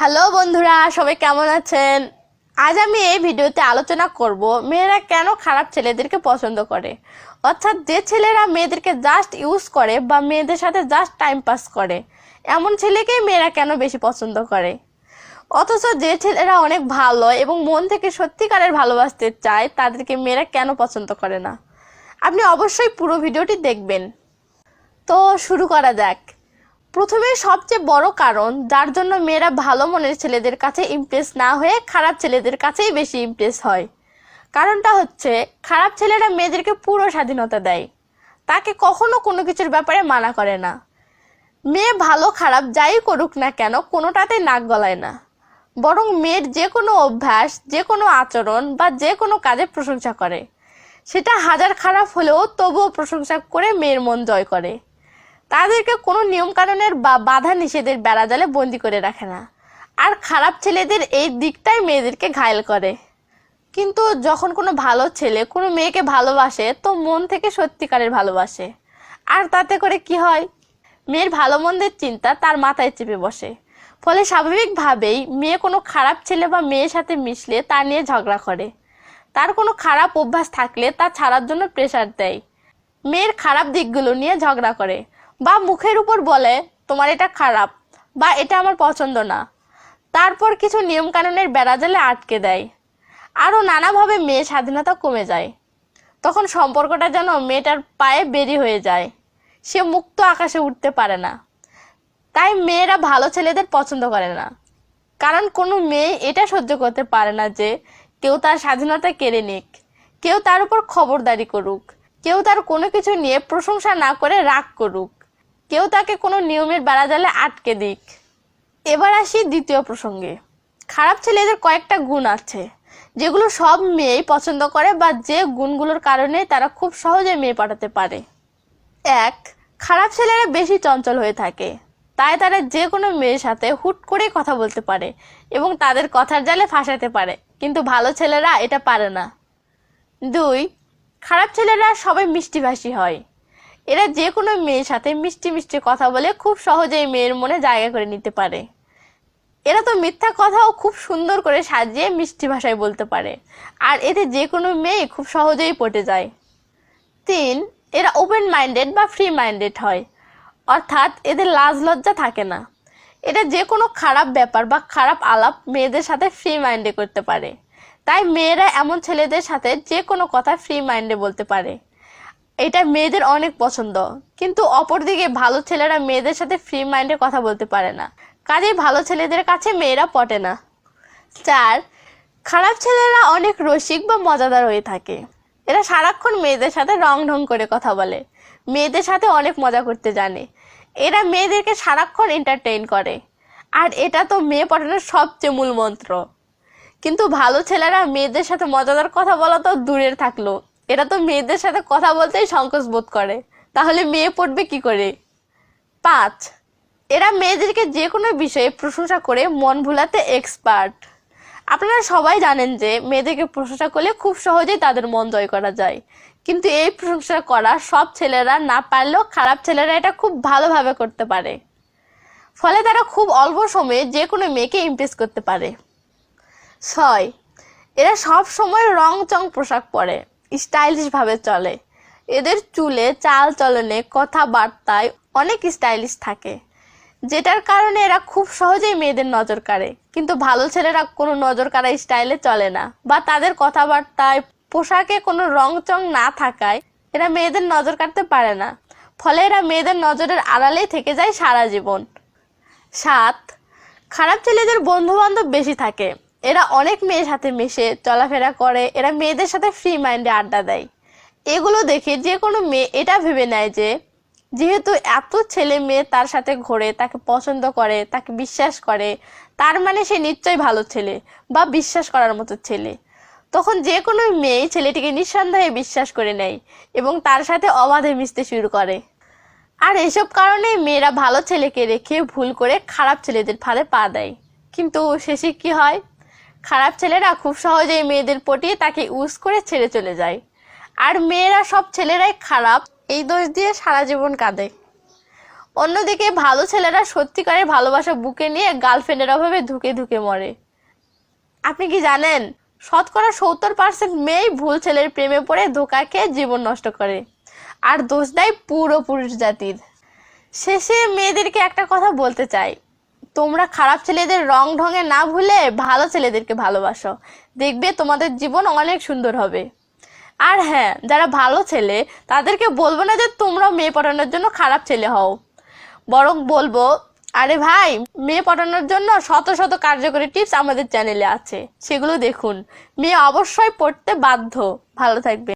Hello বন্ধুরা, সবাই কেমন আছেন? আজ আমি এই ভিডিওতে আলোচনা করব মেয়েরা কেন খারাপ ছেলেদেরকে পছন্দ করে? অর্থাৎ যে ছেলেরা মেয়েদেরকে জাস্ট ইউজ করে বা মেয়েদের সাথে জাস্ট টাইম পাস করে, এমন ছেলেকেই মেয়েরা কেন বেশি পছন্দ করে? অথচ যে ছেলেরা অনেক ভালো এবং মন থেকে সত্যিকারের ভালোবাসতে চায়, তাদেরকে মেয়েরা কেন পছন্দ করে না? আপনি অবশ্যই পুরো ভিডিওটি দেখবেন। তো শুরু করা যাক। প্রথমে সবচেয়ে বড় কারণ, যার জন্য মেয়েরা ভালো মনের ছেলেদের কাছে ইমপ্রেস না হয়ে খারাপ ছেলেদের কাছেই বেশি ইমপ্রেস হয়। কারণটা হচ্ছে, খারাপ ছেলেরা মেয়েদেরকে পুরো স্বাধীনতা দেয়। তাকে কখনো কোনো কিছুর ব্যাপারে মানা করে না। মেয়ে ভালো খারাপ যাই করুক না কেন, কোনোটাতে নাক গলায় না। বরং মেয়ের যে কোনো অভ্যাস, যে কোনো আচরণ বা যে কোনো কাজে প্রশংসা করে। সেটা হাজার খারাপ হলেও তবুও প্রশংসা করে মেয়ের মন জয় করে। তাদেরকে কোনো নিয়মকানুনের বা বাধা নিষেধের বেড়া বেড়াজালে বন্দি করে রাখে না। আর খারাপ ছেলেদের এই দিকটাই মেয়েদেরকে ঘায়েল করে। কিন্তু যখন কোনো ভালো ছেলে কোনো মেয়েকে ভালোবাসে, তো মন থেকে সত্যিকারের ভালোবাসে। আর তাতে করে কি হয়? মেয়ের ভালো মন্দের চিন্তা তার মাথায় চেপে বসে। ফলে স্বাভাবিকভাবেই মেয়ে কোনো খারাপ ছেলে বা মেয়ের সাথে মিশলে তা নিয়ে ঝগড়া করে। তার কোনো খারাপ অভ্যাস থাকলে তা ছাড়ার জন্য প্রেশার দেয়। মেয়ের খারাপ দিকগুলো নিয়ে ঝগড়া করে। বা মুখের উপর বলে, তোমার এটা খারাপ বা এটা আমার পছন্দ না। তারপর কিছু নিয়মকানুনের বেড়াজালে আটকে দেয়। আরও নানাভাবে মেয়ে স্বাধীনতা কমে যায়। তখন সম্পর্কটা যেন মেয়েটার পায়ে বেরি হয়ে যায়। সে মুক্ত আকাশে উঠতে পারে না। তাই মেয়েরা ভালো ছেলেদের পছন্দ করে না। কারণ কোনো মেয়ে এটা সহ্য করতে পারে না যে কেউ তার স্বাধীনতা কেড়ে নিক, কেউ তার উপর খবরদারি করুক, কেউ তার কোনো কিছু নিয়ে প্রশংসা না করে রাগ করুক। কেউ তাকে কোনো নিয়মের বেড়াজালে আটকে দিক। এবার আসি দ্বিতীয় প্রসঙ্গে। খারাপ ছেলেদের কয়েকটা গুণ আছে, যেগুলো সব মেয়েই পছন্দ করে বা যে গুণগুলোর কারণে তারা খুব সহজে মেয়ে পাঠাতে পারে। এক, খারাপ ছেলেরা বেশি চঞ্চল হয়ে থাকে, তাই তারা যে কোনো মেয়ের সাথে হুট করে কথা বলতে পারে এবং তাদের কথার জালে ফাঁসাতে পারে, কিন্তু ভালো ছেলেরা এটা পারে না। দুই, খারাপ ছেলেরা সবাই মিষ্টিভাষী হয় এরা যে কোনো মেয়ের সাথে মিষ্টি মিষ্টি কথা বলে খুব সহজেই মেয়ের মনে জায়গা করে নিতে পারে। এরা তো মিথ্যা কথাও খুব সুন্দর করে সাজিয়ে মিষ্টি ভাষায় বলতে পারে। আর এতে যে কোনো মেয়ে খুব সহজেই পটে যায়। তিন, এরা ওপেন মাইন্ডেড বা ফ্রি মাইন্ডেড হয়। অর্থাৎ এদের লাজ লজ্জা থাকে না। এটা যে কোনো খারাপ ব্যাপার বা খারাপ আলাপ মেয়েদের সাথে ফ্রি মাইন্ডে করতে পারে। তাই মেয়েরা এমন ছেলেদের সাথে যে কোনো কথা ফ্রি মাইন্ডে বলতে পারে। এটা মেয়েদের অনেক পছন্দ। কিন্তু অপরদিকে ভালো ছেলেরা মেয়েদের সাথে ফ্রি মাইন্ডে কথা বলতে পারে না। কাজেই ভালো ছেলেদের কাছে মেয়েরা পটে না। চার, খারাপ ছেলেরা অনেক রসিক বা মজাদার হয়ে থাকে। এরা সারাক্ষণ মেয়েদের সাথে রং ঢং করে কথা বলে। মেয়েদের সাথে অনেক মজা করতে জানে। এরা মেয়েদেরকে সারাক্ষণ এন্টারটেইন করে। আর এটা তো মেয়ে পটানোর সবচেয়ে মূল মন্ত্র। কিন্তু ভালো ছেলেরা মেয়েদের সাথে মজাদার কথা বলা তো দূরের থাকল। এরা তো মেয়েদের সাথে কথা বলতেই সংকোচ বোধ করে। তাহলে মেয়ে পড়বে কি করে? পাঁচ, এরা মেয়েদেরকে যে কোনো বিষয়ে প্রশংসা করে মন ভুলাতে এক্সপার্ট আপনারা সবাই জানেন যে মেয়েদেরকে প্রশংসা করলে খুব সহজেই তাদের মন জয় করা যায়। কিন্তু এই প্রশংসা করা সব ছেলেরা না পারলেও খারাপ ছেলেরা এটা খুব ভালোভাবে করতে পারে। ফলে তারা খুব অল্প সময়ে যে কোনো মেয়েকে ইমপ্রেস করতে পারে। ছয়, এরা সব সময় রং চং পোশাক পরে। স্টাইলিশ ভাবে চলে। এদের চুলে চাল চলনে, কথাবার্তায় অনেক স্টাইলিশ থাকে, যেটার কারণে এরা খুব সহজেই মেয়েদের নজর কাড়ে। কিন্তু ভালো ছেলেরা কোনো নজর কাড়া স্টাইলে চলে না বা তাদের কথাবার্তায় পোশাকে কোনো রং চং না থাকায় এরা মেয়েদের নজর কাটতে পারে না। ফলে এরা মেয়েদের নজরের আড়ালেই থেকে যায় সারা জীবন। সাত, খারাপ ছেলেদের বন্ধু বান্ধব বেশি থাকে। এরা অনেক মেয়ের সাথে মেশে, চলাফেরা করে, এরা মেয়েদের সাথে ফ্রি মাইন্ডে আড্ডা দেয়। এগুলো দেখে যে কোনো মেয়ে এটা ভেবে নেয় যে, যেহেতু এত ছেলে মেয়ে তার সাথে ঘোরে, তাকে পছন্দ করে, তাকে বিশ্বাস করে, তার মানে সে নিশ্চয়ই ভালো ছেলে বা বিশ্বাস করার মতো ছেলে। তখন যে কোনো মেয়ে ছেলেটিকে নিঃসন্দেহে বিশ্বাস করে নেয় এবং তার সাথে অবাধে মিশতে শুরু করে। আর এসব কারণেই মেয়েরা ভালো ছেলেকে রেখে ভুল করে খারাপ ছেলেদের ফাঁদে পা দেয়। কিন্তু শেষে কি হয়? খারাপ ছেলেরা খুব সহজেই মেয়েদের পটিয়ে তাকে ইউজ করে ছেড়ে চলে যায়। আর মেয়েরা সব ছেলেরাই খারাপ, এই দোষ দিয়ে সারা জীবন কাঁদে। অন্যদিকে ভালো ছেলেরা সত্যিকারের ভালোবাসা বুকে নিয়ে গার্লফ্রেন্ডের অভাবে ধুকে ধুকে মরে। আপনি কি জানেন? শতকরা সত্তর পার্সেন্ট মেয়েই ভুল ছেলের প্রেমে পড়ে ধোকা খেয়ে জীবন নষ্ট করে। আর দোষ দেয় পুরো পুরুষ জাতির। শেষে মেয়েদেরকে একটা কথা বলতে চাই। তোমরা খারাপ ছেলেদের রং ঢঙে না ভুলে ভালো ছেলেদেরকে ভালোবাসো। দেখবে তোমাদের জীবন অনেক সুন্দর হবে। আর হ্যাঁ যারা ভালো ছেলে, তাদেরকে বলব না যে তোমরা মেয়ে পটানোর জন্য খারাপ ছেলে হও। বরং বলব, আরে ভাই, মেয়ে পটানোর জন্য শত শত কার্যকরী টিপস আমাদের চ্যানেলে আছে। সেগুলো দেখুন। মেয়ে অবশ্যই পড়তে বাধ্য। ভালো থাকবে।